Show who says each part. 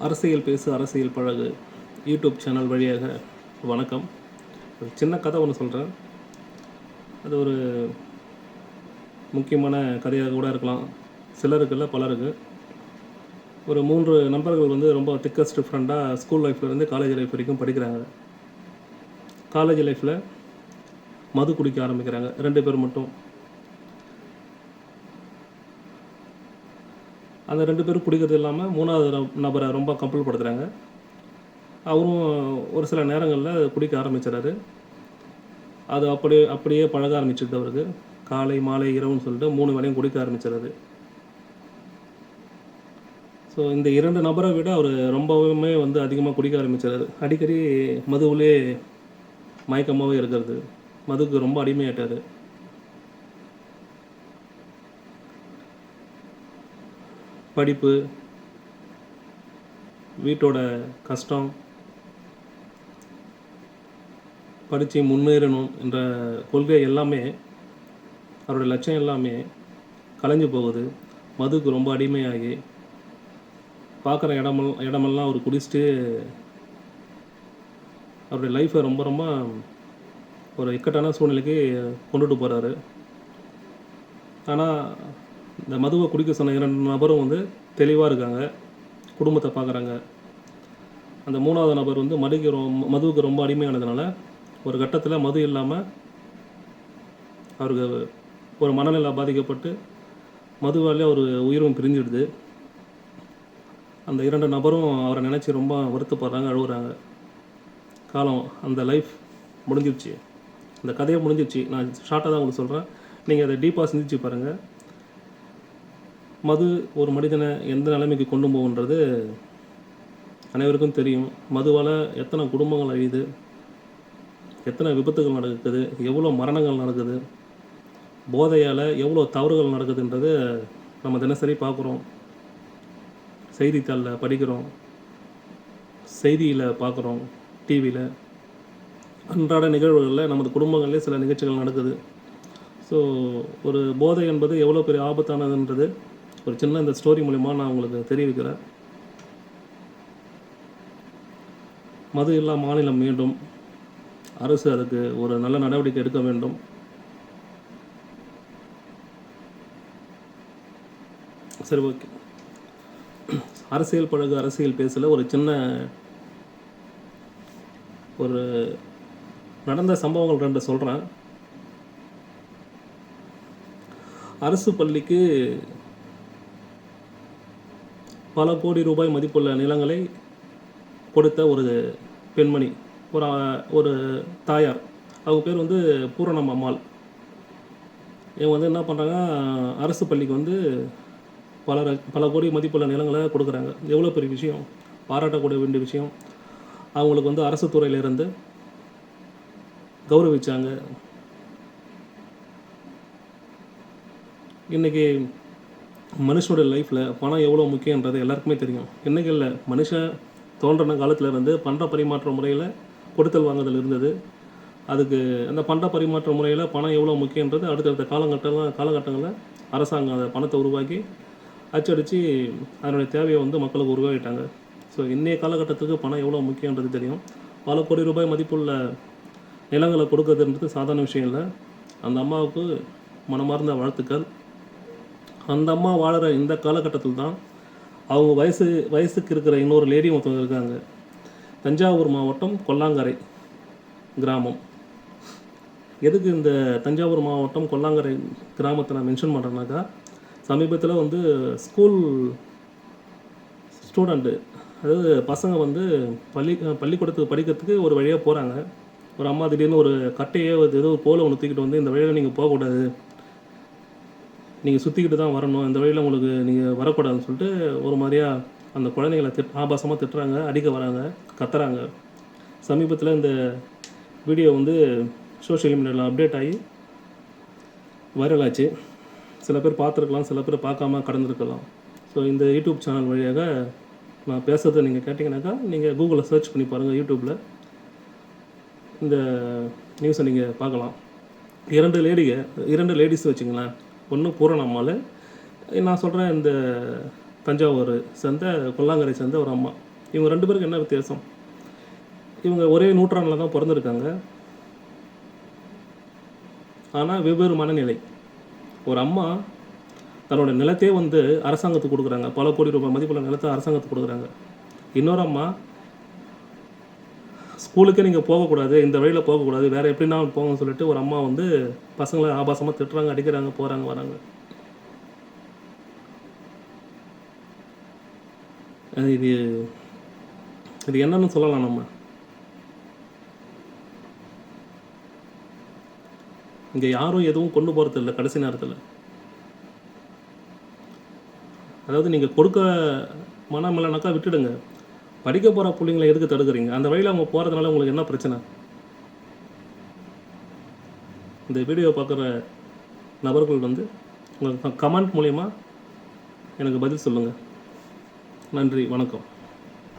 Speaker 1: அரசியல் பேசு அரசியல் பழகு யூடியூப் சேனல் வழியாக வணக்கம். ஒரு சின்ன கதை ஒன்று சொல்கிறேன் அது ஒரு முக்கியமான கதையாக கூட இருக்கலாம். சிலருக்கு இல்லை பலருக்கு. ஒரு மூன்று நண்பர்கள் வந்து ரொம்ப திக்கஸ்ட் ஃப்ரெண்டாக ஸ்கூல் லைஃப்லேருந்து காலேஜ் லைஃப் வரைக்கும் படிக்கிறாங்க. காலேஜ் லைஃப்பில் மது குடிக்க ஆரம்பிக்கிறாங்க. ரெண்டு பேர் மட்டும். அந்த ரெண்டு பேரும் குடிக்கிறது இல்லாமல் மூணாவது நபரை ரொம்ப கம்பல் படுத்துகிறாங்க அவரும் ஒரு சில நேரங்களில் குடிக்க ஆரம்பிச்சிடாரு அது அப்படியே அப்படியே பழக ஆரம்பிச்சிருது அவருக்கு. காலை மாலை இரவுன்னு சொல்லிட்டு மூணு வேளையும் குடிக்க ஆரம்பிச்சிடாரு ஸோ இந்த இரண்டு நபரை விட அவர் ரொம்பவுமே வந்து அதிகமாக குடிக்க ஆரம்பிச்சிடாரு அடிக்கடி மதுவிலே மயக்கமாகவே இருக்கிறது. மதுக்கு ரொம்ப அடிமையாட்டார் படிப்பு வீட்டோட கஷ்டம் படித்து முன்னேறணும் என்ற கொள்கை எல்லாமே அவருடைய லட்சியம் எல்லாமே கலைஞ்சு போகுது. மதுக்கு ரொம்ப அடிமையாகி பார்க்குற இடமெல்லாம் இடமெல்லாம் அவர் குடிச்சிட்டு அவருடைய லைஃப்பை ரொம்ப ரொம்ப ஒரு இக்கட்டான சூழ்நிலைக்கு கொண்டுட்டு போகிறாரு ஆனால் இந்த மதுவை குடிக்க சொன்ன இரண்டு நபரும் வந்து தெளிவாக இருக்காங்க குடும்பத்தை பார்க்குறாங்க. அந்த மூணாவது நபர் வந்து மதுக்கு ரொம்ப மதுவுக்கு ரொம்ப அடிமையானதுனால ஒரு கட்டத்தில் மது இல்லாமல் அவருக்கு ஒரு மனநிலை பாதிக்கப்பட்டு மதுவாலே அவர் உயிரும் பிரிஞ்சிடுது. அந்த இரண்டு நபரும் அவரை நினச்சி ரொம்ப வருத்தப்படுறாங்க அழுகுறாங்க. காலம் அந்த லைஃப் முடிஞ்சிருச்சு அந்த கதையை முடிஞ்சிருச்சு நான் ஷார்ட்டாக தான் உங்களுக்கு சொல்கிறேன் நீங்கள் அதை டீப்பாக சிந்திச்சு பாருங்கள் மது ஒரு மனிதனை எந்த நிலைமைக்கு கொண்டு போகுன்றது அனைவருக்கும் தெரியும். மதுவால் எத்தனை குடும்பங்கள் அழியுது எத்தனை விபத்துகள் நடக்குது எவ்வளோ மரணங்கள் நடக்குது போதையால் எவ்வளோ தவறுகள் நடக்குதுன்றது நம்ம தினசரி பார்க்குறோம். செய்தித்தாளில் படிக்கிறோம் செய்தியில் பார்க்குறோம் டிவியில் அன்றாட நிகழ்வுகளில் நமது குடும்பங்களிலே சில நிகழ்ச்சிகள் நடக்குது. ஸோ ஒரு போதை என்பது எவ்வளோ பெரிய ஆபத்தானதுன்றது ஒரு சின்ன இந்த ஸ்டோரி மூலிமா நான் உங்களுக்கு தெரிவிக்கிறேன். மது இல்லா மாநிலம் மீண்டும் அரசு அதுக்கு ஒரு நல்ல நடவடிக்கை எடுக்க வேண்டும். சரி ஓகே. அரசியல் பழகு அரசியல் பேசல ஒரு சின்ன ஒரு நடந்த சம்பவங்கள் ரெண்டு சொல்கிறேன் அரசு பள்ளிக்கு பல கோடி ரூபாய் மதிப்புள்ள நிலங்களை கொடுத்த ஒரு பெண்மணி ஒரு ஒரு தாயார். அவங்க பேர் வந்து பூரணம் அம்மாள். இவங்க வந்து என்ன பண்ணுறாங்க அரசு பள்ளிக்கு வந்து பல பல கோடி மதிப்புள்ள நிலங்களை கொடுக்குறாங்க. எவ்வளோ பெரிய விஷயம்? பாராட்டக்கூடிய வேண்டிய விஷயம். அவங்களுக்கு வந்து அரசு துறையிலிருந்து கௌரவிச்சாங்க. இன்றைக்கி மனுஷனோட லைஃப்பில் பணம் எவ்வளோ முக்கியன்றது எல்லாருக்குமே தெரியும். இன்றைக்கி இல்லை மனுஷன் தோன்றின காலத்தில் இருந்து பண்ட பரிமாற்ற முறையில் கொடுத்தல் வாங்குதல் இருந்தது. அதுக்கு அந்த பண்ட பரிமாற்ற முறையில் பணம் எவ்வளோ முக்கியன்றது அடுத்தடுத்த காலகட்டம் காலகட்டங்களில் அரசாங்கம் அந்த பணத்தை உருவாக்கி அச்சடித்து அதனுடைய தேவையை வந்து மக்களுக்கு உருவாக்கிட்டாங்க. ஸோ இன்றைய காலகட்டத்துக்கு பணம் எவ்வளோ முக்கியன்றது தெரியும். பல கோடி ரூபாய் மதிப்புள்ள நிலங்களை கொடுக்கறதுன்றது சாதாரண விஷயம் இல்லை. அந்த அம்மாவுக்கு மனமார்ந்த வாழ்த்துக்கள். அந்த அம்மா வாழ்கிற இந்த காலகட்டத்தில் தான் அவங்க வயசு வயசுக்கு இருக்கிற இன்னொரு லேடி ஒருத்தவங்க இருக்காங்க. தஞ்சாவூர் மாவட்டம் கொல்லாங்கரை கிராமம். எதுக்கு இந்த தஞ்சாவூர் மாவட்டம் கொல்லாங்கரை கிராமத்தை நான் மென்ஷன் பண்ணுறேன்னாக்கா சமீபத்தில் வந்து ஸ்கூல் ஸ்டூடெண்ட்டு அதாவது பசங்க வந்து பள்ளி பள்ளிக்கூடத்துக்கு படிக்கிறதுக்கு ஒரு வழியாக போகிறாங்க ஒரு அம்மா திடீர்னு ஒரு கட்டையே ஏதோ ஒரு போல ஒன்று தூக்கிட்டு வந்து இந்த வழியில் நீங்கள் போகக்கூடாது. நீங்கள் சுற்றிக்கிட்டு தான் வரணும். இந்த வழியில் உங்களுக்கு நீங்கள் வரக்கூடாதுன்னு சொல்லிட்டு ஒரு மாதிரியாக அந்த குழந்தைங்களை திட் ஆபாசமாக திட்டுறாங்க அடிக்க வராங்க கத்துறாங்க. சமீபத்தில் இந்த வீடியோ வந்து சோஷியல் மீடியாவில் அப்டேட் ஆகி வைரல் ஆச்சு. சில பேர் பார்த்துருக்கலாம் சில பேர் பார்க்காம கடந்திருக்கலாம். ஸோ இந்த யூடியூப் சேனல் வழியாக நான் பேசுகிறத நீங்கள் கேட்டிங்கனாக்கா நீங்கள் கூகுளில் சர்ச் பண்ணி பாருங்கள் யூடியூப்பில் இந்த நியூஸை நீங்கள் பார்க்கலாம். இரண்டு லேடிக இரண்டு லேடிஸ் வச்சுங்களேன். ஒன்று பூரணம்மாள் நான் சொல்கிறேன் இந்த தஞ்சாவூர் சேர்ந்த கொல்லாங்கரை சேர்ந்த ஒரு அம்மா. இவங்க ரெண்டு பேருக்கு என்ன வித்தியாசம்? இவங்க ஒரே நூற்றாண்டில் தான் பிறந்திருக்காங்க. ஆனால் வெவ்வேறு மனநிலை. ஒரு அம்மா தன்னோட நிலத்தையே வந்து அரசாங்கத்துக்கு கொடுக்குறாங்க. பல கோடி ரூபாய் மதிப்புள்ள நிலத்தை அரசாங்கத்துக்கு கொடுக்குறாங்க. இன்னொரு அம்மா ஸ்கூலுக்கே நீங்கள் போகக்கூடாது இந்த வழியில் போகக்கூடாது வேறு எப்படின்னா போகணும்னு சொல்லிட்டு ஒரு அம்மா வந்து பசங்களை ஆபாசமாக திட்டுறாங்க அடிக்கிறாங்க போகிறாங்க வராங்க. அது இது இது என்னன்னு சொல்லலாம் நம்ம. இங்கே யாரும் எதுவும் கொண்டு போகிறது இல்லை கடைசி நேரத்தில். அதாவது நீங்கள் கொடுக்க மனம் இல்லைனாக்கா விட்டுடுங்க. படிக்க போகிற பிள்ளைங்களை எதுக்கு தடுக்கிறீங்க? அந்த வழியில் அவங்க போகிறதுனால உங்களுக்கு என்ன பிரச்சனை? இந்த வீடியோ பார்க்குற நபர்கள் வந்து உங்கள் கமெண்ட் மூலயமா எனக்கு பதில் சொல்லுங்கள் நன்றி வணக்கம்.